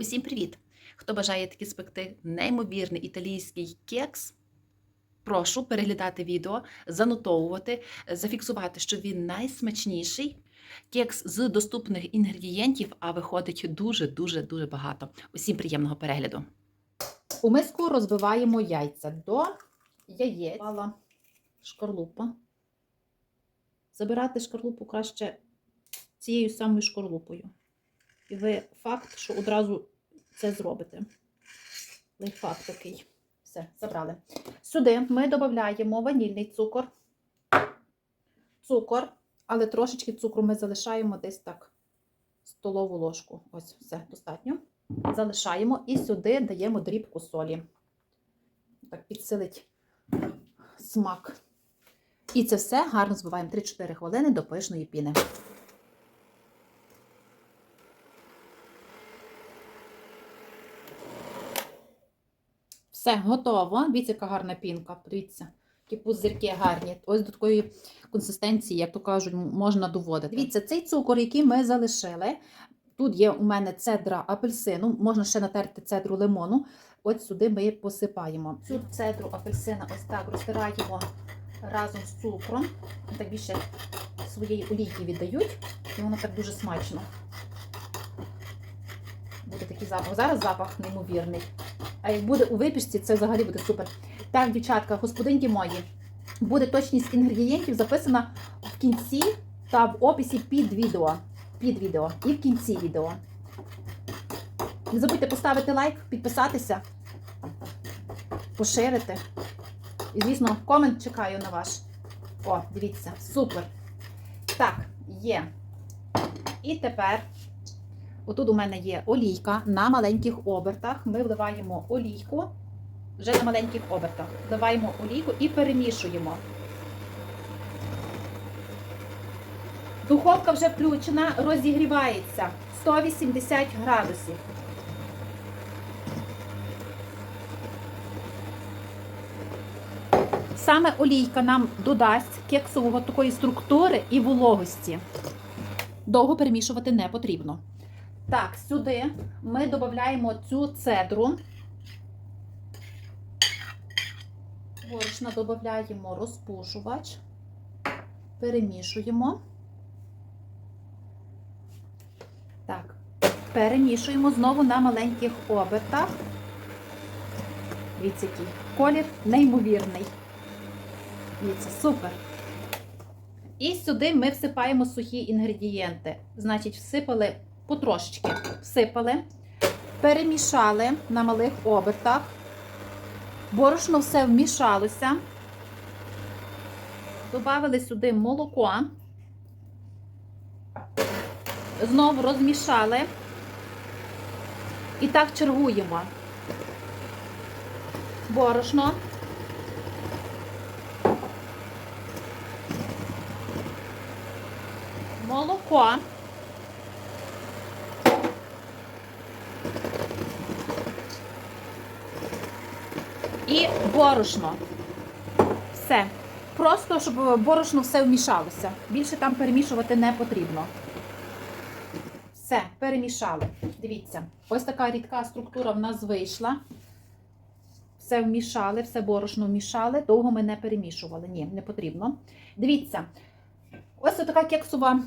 Усім привіт! Хто бажає таки спекти неймовірний італійський кекс, прошу переглядати відео, занотовувати, зафіксувати, що він найсмачніший. Кекс з доступних інгредієнтів, а виходить дуже-дуже дуже багато. Усім приємного перегляду. У миску розбиваємо яйця до яєць. Шкарлупа. Забирати шкарлупу краще цією самою шкарлупою. І ви факт, що одразу це зробите. Лайфхак такий. Все, забрали. Сюди ми додаємо ванільний цукор. Цукор, але трошечки цукру ми залишаємо десь так столову ложку. Ось, все, достатньо. Залишаємо і сюди даємо дрібку солі. Так, підсилить смак. І це все гарно збиваємо 3-4 хвилини до пишної піни. Все, готово. Дивіться, яка гарна пінка. Подивіться, які пузирки гарні. Ось до такої консистенції, як то кажуть, можна доводити. Дивіться, цей цукор, який ми залишили. Тут є у мене цедра апельсину, можна ще натерти цедру лимону. От сюди ми посипаємо. Цю цедру апельсина ось так розтираємо разом з цукром. Так більше своєї олійки віддають, і воно так дуже смачно. Буде такий запах. Зараз запах неймовірний. А як буде у випічці, це взагалі буде супер. Так, дівчатка, господинки мої, буде точність інгредієнтів записана в кінці та в описі під відео. Під відео і в кінці відео. Не забудьте поставити лайк, підписатися, поширити. І, звісно, комент чекаю на ваш. О, дивіться, супер. Так, є. І тепер, отут у мене є олійка на маленьких обертах. Ми вливаємо олійку вже на маленьких обертах. Вливаємо олійку і перемішуємо. Духовка вже включена, розігрівається 180 градусів. Саме олійка нам додасть кексового такої структури і вологості. Довго перемішувати не потрібно. Так, сюди ми додаємо цю цедру. Борошна додаємо розпушувач, перемішуємо. Так, перемішуємо знову на маленьких обертах. Дивіться, який колір неймовірний. Дивіться, супер. І сюди ми всипаємо сухі інгредієнти. Значить, всипали потрошечки, всипали, перемішали на малих обертах. Борошно все вмішалося. Добавили сюди молоко. Знову розмішали. І так чергуємо. Борошно. Молоко. І борошно. Все. Просто, щоб борошно все вмішалося. Більше там перемішувати не потрібно. Все, перемішали. Дивіться, ось така рідка структура в нас вийшла. Все вмішали, все борошно вмішали. Довго ми не перемішували. Ні, не потрібно. Дивіться, ось така кексова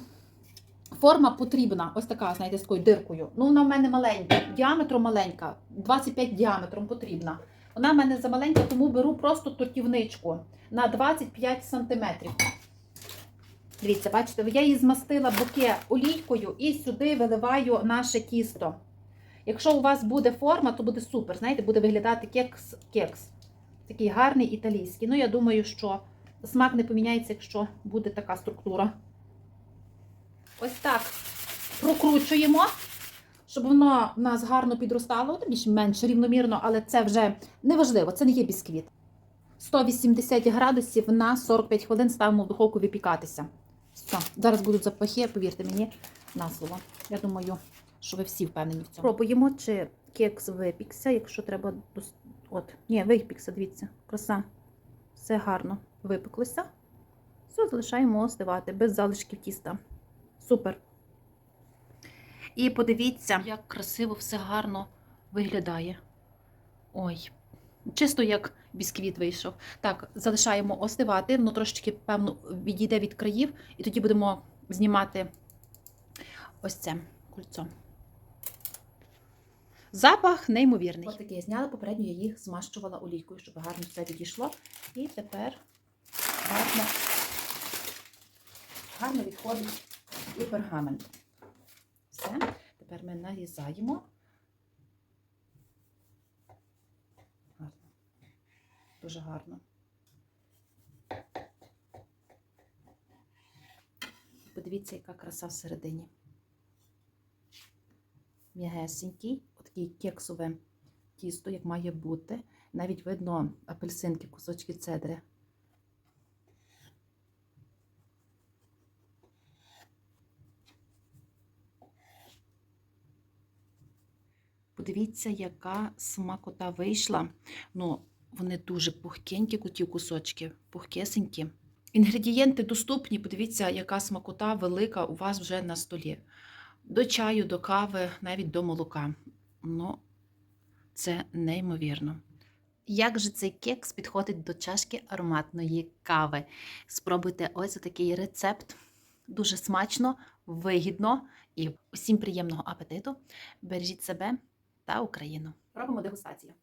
форма потрібна. Ось така, знаєте, з такою диркою. Ну, вона в мене маленька, діаметром маленька, 25 діаметром потрібна. Вона в мене замаленька, тому беру просто тортівничку на 25 см. Дивіться, бачите, я її змастила боки олійкою і сюди виливаю наше тісто. Якщо у вас буде форма, то буде супер. Знаєте, буде виглядати кекс. кекс. Такий гарний італійський. Ну, я думаю, що смак не поміняється, якщо буде така структура. Ось так прокручуємо, щоб воно в нас гарно підростало, більш-менш рівномірно, але це вже не важливо, це не є бісквіт. 180 градусів на 45 хвилин ставимо в духовку випікатися. Все, зараз будуть запахи, повірте мені, на слово. Я думаю, що ви всі впевнені в цьому. Пробуємо, чи кекс випікся, якщо треба. От, ні, випікся, дивіться, краса. Все гарно випеклося. Все, залишаємо остивати без залишків тіста. Супер. І подивіться, як красиво все гарно виглядає. Ой, чисто як бісквіт вийшов. Так, залишаємо остивати, воно трошечки, певно, відійде від країв, і тоді будемо знімати ось це кольцо. Запах неймовірний. Ось таке я зняла, попередньо я їх змащувала олійкою, щоб гарно все відійшло. І тепер гарно, гарно відходить і пергамент. Все, тепер ми нарізаємо. Гарно. Дуже гарно. Подивіться, яка краса всередині. М'ягесенький, отакий кексове тісто, як має бути. Навіть видно апельсинки, кусочки цедри. Подивіться, яка смакота вийшла. Ну, вони дуже пухкенькі, ті кусочки, пухкесенькі. Інгредієнти доступні. Подивіться, яка смакота велика у вас вже на столі. До чаю, до кави, навіть до молока. Ну, це неймовірно. Як же цей кекс підходить до чашки ароматної кави? Спробуйте ось такий рецепт. Дуже смачно, вигідно і усім приємного апетиту. Бережіть себе та Україну. Робимо дегустацію.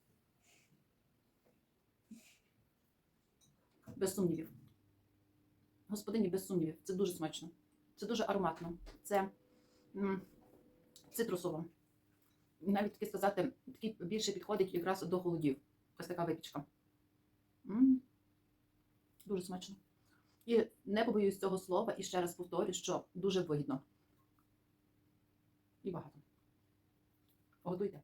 Без сумнівів. Господині, без сумнівів. Це дуже смачно. Це дуже ароматно. Це м, цитрусово. Навіть таки сказати, такий більше підходить якраз до холодів. Ось така випічка. М, Дуже смачно. І не побоююсь цього слова, і ще раз повторю, що дуже вигідно. І багато. Годуйте.